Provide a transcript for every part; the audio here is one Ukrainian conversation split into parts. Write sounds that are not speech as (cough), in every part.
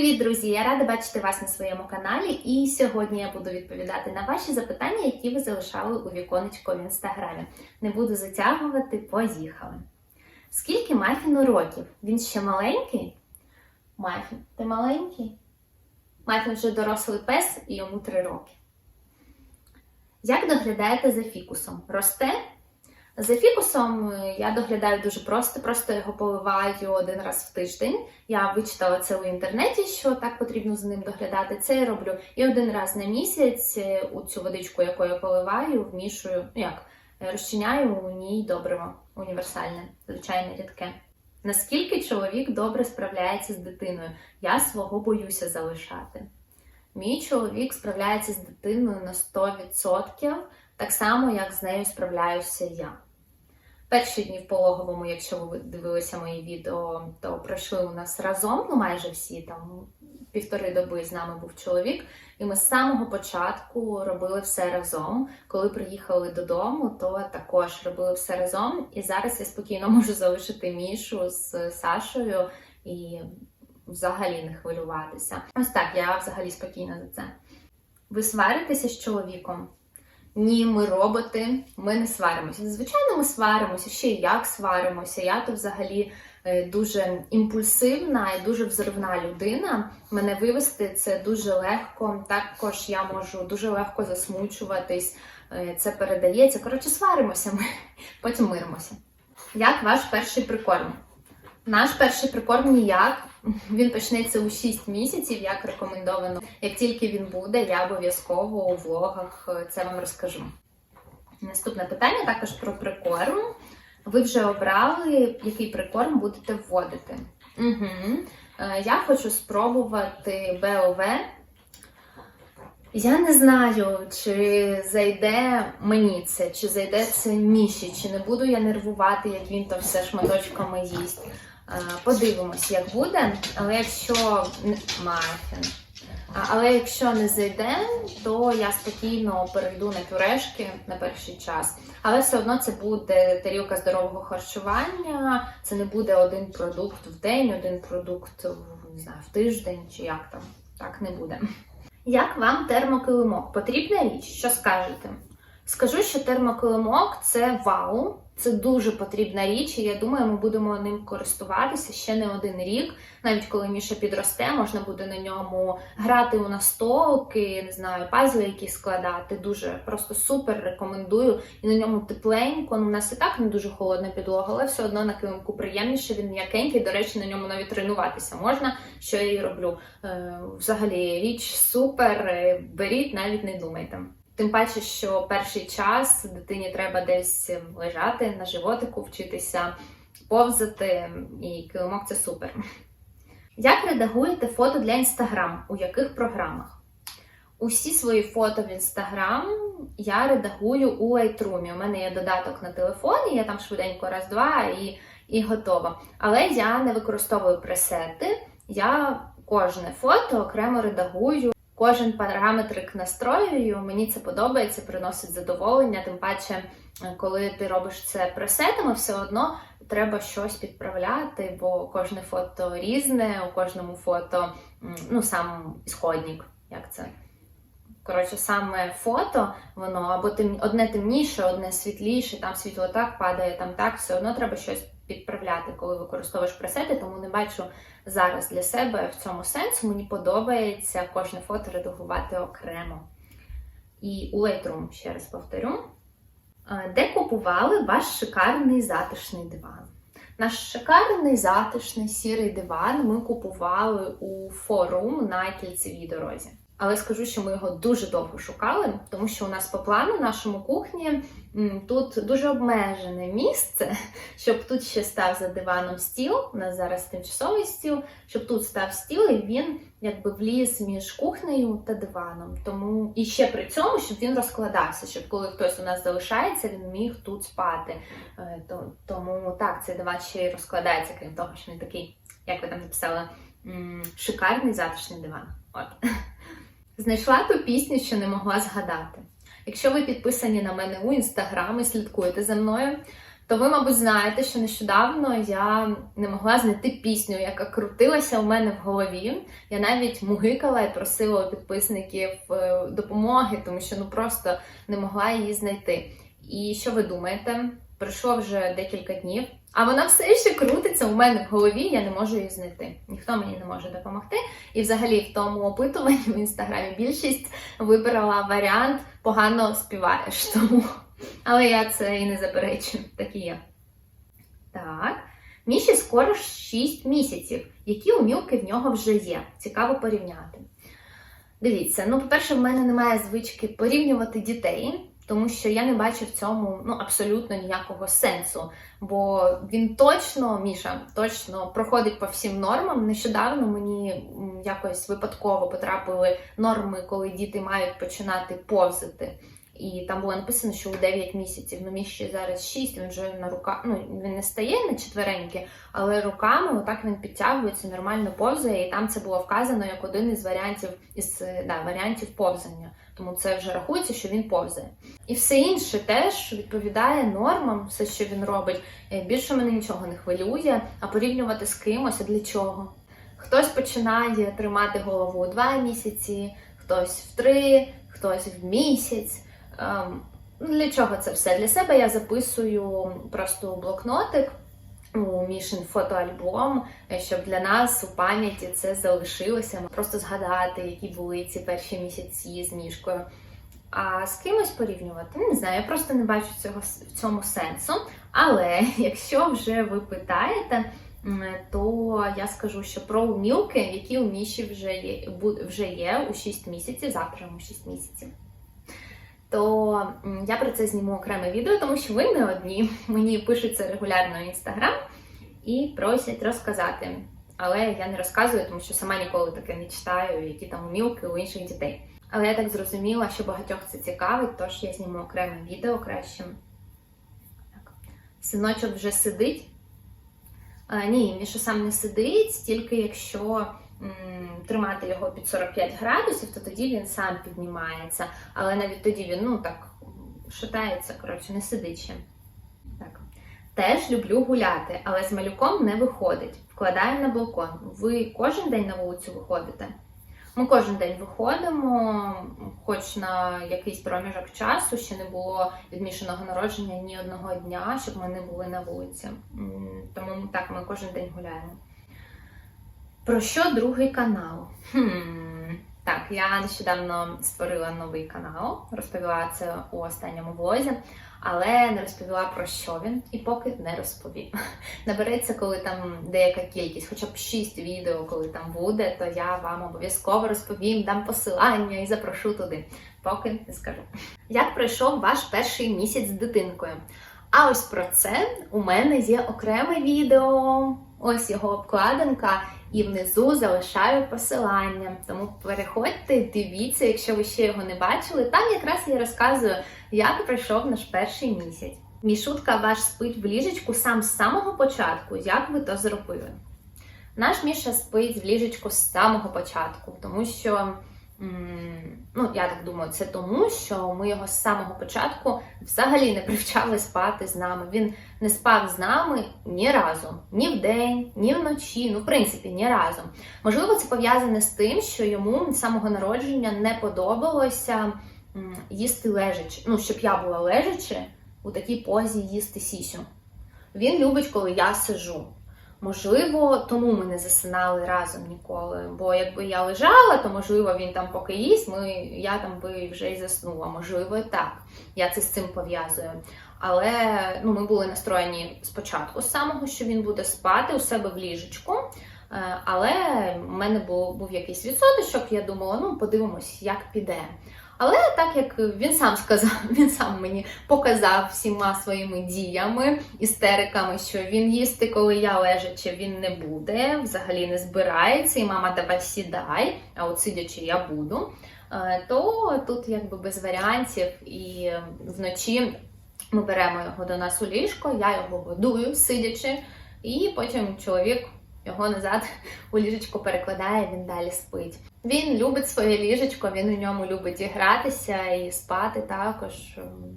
Привіт, друзі! Я рада бачити вас на своєму каналі. І сьогодні я буду відповідати на ваші запитання, які ви залишали у віконечко в інстаграмі. Не буду затягувати, поїхали. Скільки Мафіну років? Він ще маленький? Мафін, ти маленький? Мафін вже дорослий пес і йому 3 роки. Як доглядаєте за фікусом? Росте? За фікусом е, я доглядаю дуже просто, просто його поливаю один раз в тиждень. Я вичитала це у інтернеті, що так потрібно за ним доглядати. Це я роблю. І один раз на місяць е, у цю водичку, яку я поливаю, вмішую, ну як е, розчиняю у ній добриво універсальне, звичайне рідке. Наскільки чоловік добре справляється з дитиною? Я свого боюся залишати. Мій чоловік справляється з дитиною на 100%, так само, як з нею справляюся я. Перші дні в пологовому, якщо ви дивилися мої відео, то пройшли у нас разом, ну майже всі там півтори доби з нами був чоловік, і ми з самого початку робили все разом. Коли приїхали додому, то також робили все разом. І зараз я спокійно можу залишити Мішу з Сашою і взагалі не хвилюватися. Ось так, я взагалі спокійна за це. Ви сваритеся з чоловіком? Ні, ми роботи, ми не сваримося. Звичайно, ми сваримося, ще як сваримося. Я то взагалі е, дуже імпульсивна і дуже взривна людина. Мене вивести це дуже легко. Також я можу дуже легко засмучуватись. Е, Це передається. Коротше, сваримося ми, потім миримося. Як ваш перший прикорм? Наш перший прикорм ніяк. Він почнеться у 6 місяців, як рекомендовано. Як тільки він буде, я обов'язково у влогах це вам розкажу. Наступне питання також про прикорм. Ви вже обрали, який прикорм будете вводити? Угу. Я хочу спробувати БОВ. Я не знаю, чи зайде мені це, чи зайде це Міші, чи не буду я нервувати, як він то все шматочками їсть. Подивимось, як буде. Але якщо мафін. Але якщо не зайде, то я спокійно перейду на пюрешки на перший час. Але все одно це буде тарілка здорового харчування. Це не буде один продукт в день, один продукт не знаю, в тиждень чи як там. Так не буде. Як вам термокилимок? Потрібна річ? Що скажете? Скажу, що термокилимок це вау. Це дуже потрібна річ, і я думаю, ми будемо ним користуватися ще не один рік. Навіть коли Міша підросте, можна буде на ньому грати у настолки, не знаю, пазли якісь складати. Дуже просто супер рекомендую. І на ньому тепленько. Ну, у нас і так не дуже холодна підлога, але все одно на килимку приємніше. Він м'якенький. До речі, на ньому навіть тренуватися можна, що я і роблю. Е, взагалі, річ супер. Е, беріть, навіть не думайте. Тим паче, що перший час дитині треба десь лежати на животику, вчитися повзати, і килимок це супер. Як редагуєте фото для Інстаграм? У яких програмах? Усі свої фото в Інстаграм я редагую у Lightroom. У мене є додаток на телефоні, я там швиденько раз-два і, і готова. Але я не використовую пресети, я кожне фото окремо редагую. Кожен параметрик настроюю, мені це подобається, приносить задоволення. Тим паче, коли ти робиш це пресетами, все одно треба щось підправляти, бо кожне фото різне, у кожному фото ну сам ісходник, як це. Коротше, саме фото, воно або тем, одне темніше, одне світліше, там світло так падає, там так, все одно треба щось підправляти, коли використовуєш пресети, тому не бачу зараз для себе в цьому сенсу. Мені подобається кожне фото редагувати окремо. І у Lightroom, ще раз повторю, де купували ваш шикарний затишний диван? Наш шикарний затишний сірий диван ми купували у форум на кільцевій дорозі. Але скажу, що ми його дуже довго шукали, тому що у нас по плану нашому кухні тут дуже обмежене місце, (laughs) щоб тут ще став за диваном стіл. У нас зараз тимчасовий стіл, щоб тут став стіл, і він якби вліз між кухнею та диваном. Тому і ще при цьому, щоб він розкладався, щоб коли хтось у нас залишається, він міг тут спати. Е, тому так, цей диван ще й розкладається, крім того, що він такий, як ви там написали, шикарний затишний диван. От. (laughs) Знайшла ту пісню, що не могла згадати. Якщо ви підписані на мене у інстаграм і слідкуєте за мною, то ви, мабуть, знаєте, що нещодавно я не могла знайти пісню, яка крутилася у мене в голові. Я навіть мугикала і просила у підписників е, допомоги, тому що ну просто не могла її знайти. І що ви думаєте? Пройшло вже декілька днів, а вона все ще крутиться у мене в голові, я не можу її знайти. Ніхто мені не може допомогти. І взагалі в тому опитуванні в інстаграмі більшість вибрала варіант погано співаєш. Тому. Але я це і не заперечую, так і є. Так. Міші скоро 6 місяців. Які умілки в нього вже є? Цікаво порівняти. Дивіться, ну, по-перше, в мене немає звички порівнювати дітей, тому що я не бачу в цьому ну, абсолютно ніякого сенсу. Бо він точно, Міша, точно проходить по всім нормам. Нещодавно мені якось випадково потрапили норми, коли діти мають починати повзати. І там було написано, що у 9 місяців, ну між зараз 6, він вже на руках, ну він не стає на четвереньки, але руками отак він підтягується, нормально повзає, і там це було вказано як один із варіантів із да, варіантів повзання. Тому це вже рахується, що він повзає. І все інше теж відповідає нормам, все, що він робить. Е, Більше мене нічого не хвилює, а порівнювати з кимось, для чого? Хтось починає тримати голову у 2 місяці, хтось в 3, хтось в місяць. Ем, ну, Для чого це все? Для себе я записую просто у блокнотик у Мішин фотоальбом, е, щоб для нас у пам'яті це залишилося. Просто згадати, які були ці перші місяці з мішкою. А з кимось порівнювати, не знаю, я просто не бачу цього в цьому сенсу. Але (laughs) якщо вже ви питаєте, то я скажу, що про умілки, які у Міші вже є, вже є у 6 місяців, завтра йому 6 місяців то я про це зніму окреме відео, тому що ви не одні. Мені пишуть це регулярно в інстаграм і просять розказати. Але я не розказую, тому що сама ніколи таке не читаю, які там умілки у інших дітей. Але я так зрозуміла, що багатьох це цікавить, тож я зніму окреме відео краще. Так. Синочок вже сидить. А, ні, Міша сам не сидить, тільки якщо тримати його під 45 градусів, то тоді він сам піднімається. Але навіть тоді він ну так шатається, коротше, не сидить ще. Так. Теж люблю гуляти, але з малюком не виходить. Вкладаю на балкон. Ви кожен день на вулицю виходите? Ми кожен день виходимо, хоч на якийсь проміжок часу ще не було відмішаного народження ні одного дня, щоб ми не були на вулиці. Тому так, ми кожен день гуляємо. Про що другий канал? Хм. Так, я нещодавно створила новий канал, розповіла це у останньому влозі, але не розповіла про що він і поки не розповім. (laughs) Набереться, коли там деяка кількість, хоча б 6 відео, коли там буде, то я вам обов'язково розповім, дам посилання і запрошу туди. Поки не скажу. Як пройшов ваш перший місяць з дитинкою? А ось про це у мене є окреме відео. Ось його обкладинка, і внизу залишаю посилання. Тому переходьте, дивіться, якщо ви ще його не бачили. Там якраз я розказую, як пройшов наш перший місяць. Мішутка ваш спить в ліжечку сам з самого початку. Як ви то зробили? Наш Міша спить в ліжечку з самого початку, тому що. Ну, я так думаю, це тому, що ми його з самого початку взагалі не привчали спати з нами. Він не спав з нами ні разу, ні вдень, ні вночі. Ну, в принципі, ні разу. Можливо, це пов'язане з тим, що йому з самого народження не подобалося їсти лежачи. Ну, щоб я була лежачи у такій позі їсти сісю. Він любить, коли я сижу. Можливо, тому ми не засинали разом ніколи. Бо якби я лежала, то можливо він там поки їсть, ми, я там би вже й заснула. Можливо, і так. Я це з цим пов'язую. Але ну, ми були настроєні спочатку з самого, що він буде спати у себе в ліжечку. Е, Але в мене був, був якийсь відсоточок, я думала, ну подивимось, як піде. Але так як він сам сказав, (laughs) він сам мені показав всіма своїми діями, істериками, що він їсти, коли я лежачи, він не буде, взагалі не збирається, і мама, давай сідай, а от сидячи я буду. Е, То тут якби без варіантів, і вночі ми беремо його до нас у ліжко, я його годую, сидячи, і потім чоловік його назад у ліжечко перекладає, він далі спить. Він любить своє ліжечко, він у ньому любить і гратися, і спати також.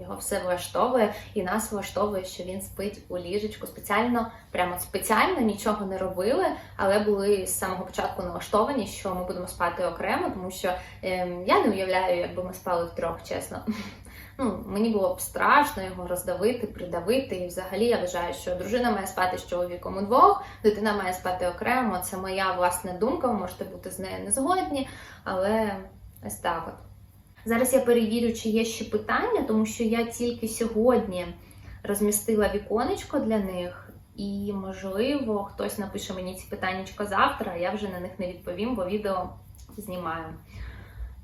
Його все влаштовує, і нас влаштовує, що він спить у ліжечку. Спеціально, прямо спеціально нічого не робили, але були з самого початку налаштовані, що ми будемо спати окремо, тому що ем, я не уявляю, якби ми спали втрьох, чесно. Ну, мені було б страшно його роздавити, придавити. І взагалі я вважаю, що дружина має спати з чоловіком удвох, дитина має спати окремо. Це моя власна думка, ви можете бути з нею не згодні, але ось так от. Зараз я перевірю, чи є ще питання, тому що я тільки сьогодні розмістила віконечко для них, і, можливо, хтось напише мені ці питання завтра, а я вже на них не відповім, бо відео знімаю.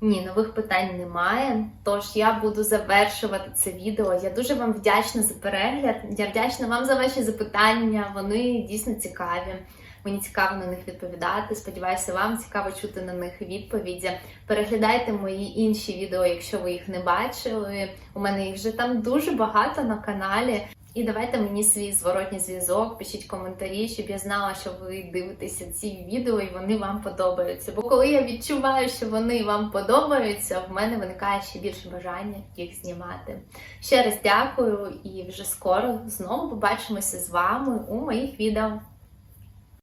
Ні, нових питань немає. Тож я буду завершувати це відео. Я дуже вам вдячна за перегляд. Я вдячна вам за ваші запитання. Вони дійсно цікаві. Мені цікаво на них відповідати. Сподіваюся, вам цікаво чути на них відповіді. Переглядайте мої інші відео, якщо ви їх не бачили. У мене їх вже там дуже багато на каналі. І давайте мені свій зворотній зв'язок, пишіть коментарі, щоб я знала, що ви дивитеся ці відео і вони вам подобаються. Бо коли я відчуваю, що вони вам подобаються, в мене виникає ще більше бажання їх знімати. Ще раз дякую і вже скоро знову побачимося з вами у моїх відео.